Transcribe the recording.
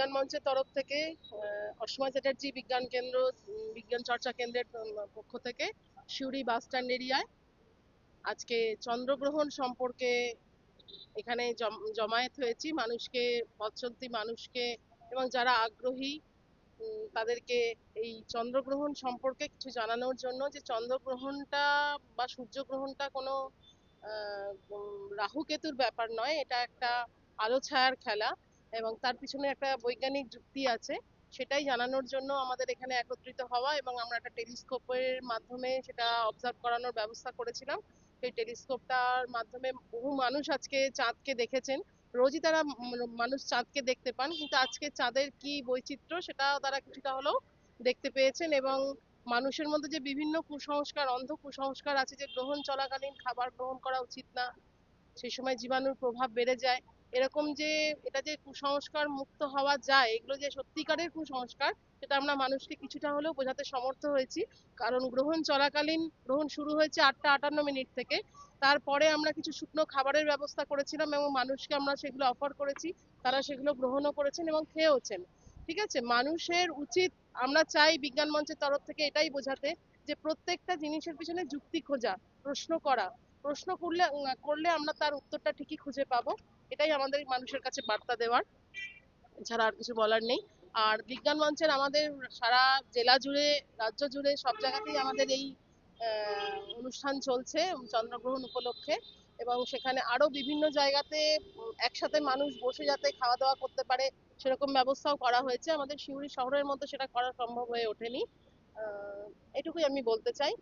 বিজ্ঞান মঞ্চের তরফ থেকে আহ, অসীমা চ্যাটার্জি বিজ্ঞান কেন্দ্র বিজ্ঞান চর্চা কেন্দ্রের পক্ষ থেকে সিউড়ি বাস স্ট্যান্ড এরিয়ায় আজকে চন্দ্রগ্রহণ সম্পর্কে এখানে জম- জমায়েত হয়েছি। মানুষকে পথচলতি মানুষকে এবং যারা আগ্রহী তাদেরকে এই চন্দ্রগ্রহণ সম্পর্কে কিছু জানানোর জন্য যে চন্দ্রগ্রহণটা বা সূর্যগ্রহণটা কোনো আহ, উম, রাহু কেতুর ব্যাপার নয়। এটা একটা আলো ছায়ার খেলা। এবং তার পিছনে একটা বৈজ্ঞানিক যুক্তি আছে, সেটাই জানানোর জন্য আমাদের এখানে একত্রিত হওয়া এবং আমরা একটা টেলিস্কোপের মাধ্যমে সেটা অবজার্ভ করানোর ব্যবস্থা করেছিলাম। সেই টেলিস্কোপটার মাধ্যমে বহু মানুষ আজকে চাঁদকে দেখেছেন। রোজই তারা মানুষ চাঁদকে দেখতে পান, কিন্তু আজকে চাঁদের কি বৈচিত্র্য সেটা তারা কিছুটা হলেও দেখতে পেয়েছেন এবং মানুষের মধ্যে যে বিভিন্ন কুসংস্কার, অন্ধ কুসংস্কার আছে যে গ্রহণ চলাকালীন খাবার গ্রহণ করা উচিত না সেই সময় জীবাণুর প্রভাব বেড়ে যায়। এরকম যে এটা যে কুসংস্কার মুক্ত হওয়া যায়, এগুলো যে সত্যিকারের কুসংস্কার, সেটা আমরা মানুষকে কিছুটা হলেও বোঝাতে সমর্থ হয়েছি। কারণ গ্রহণ চলাকালীন, গ্রহণ শুরু হয়েছে আটটা আটান্ন মিনিট থেকে। তারপরে আমরা কিছু শুকনো খাবারের ব্যবস্থা করেছিলাম এবং মানুষকে আমরা সেগুলো অফার করেছি। তারা সেগুলো গ্রহণও করেছেন এবং খেয়েওছেন। ঠিক আছে? মানুষের উচিত, আমরা চাই বিজ্ঞান মঞ্চের তরফ থেকে এটাই বোঝাতে যে প্রত্যেকটা জিনিসের পিছনে যুক্তি খোঁজা, প্রশ্ন করা। প্রশ্ন করলে করলে আমরা তার উত্তরটা ঠিকই খুঁজে পাবো। এটাই আমাদের মানুষের কাছে বার্তা দেওয়ার। ছাড়া আর কিছু বলার নেই। আর বিজ্ঞান মঞ্চের আমাদের সারা জেলা জুড়ে, রাজ্য জুড়ে, সব জায়গাতেই আমাদের এই অনুষ্ঠান চলছে চন্দ্রগ্রহণ উপলক্ষে। এবং সেখানে আরও বিভিন্ন জায়গাতে একসাথে মানুষ বসে যাতে খাওয়া দাওয়া করতে পারে, সেরকম ব্যবস্থাও করা হয়েছে। আমাদের সিউড়ি শহরের মধ্যে সেটা করা সম্ভব হয়ে ওঠেনি। এটুকুই আমি বলতে চাই।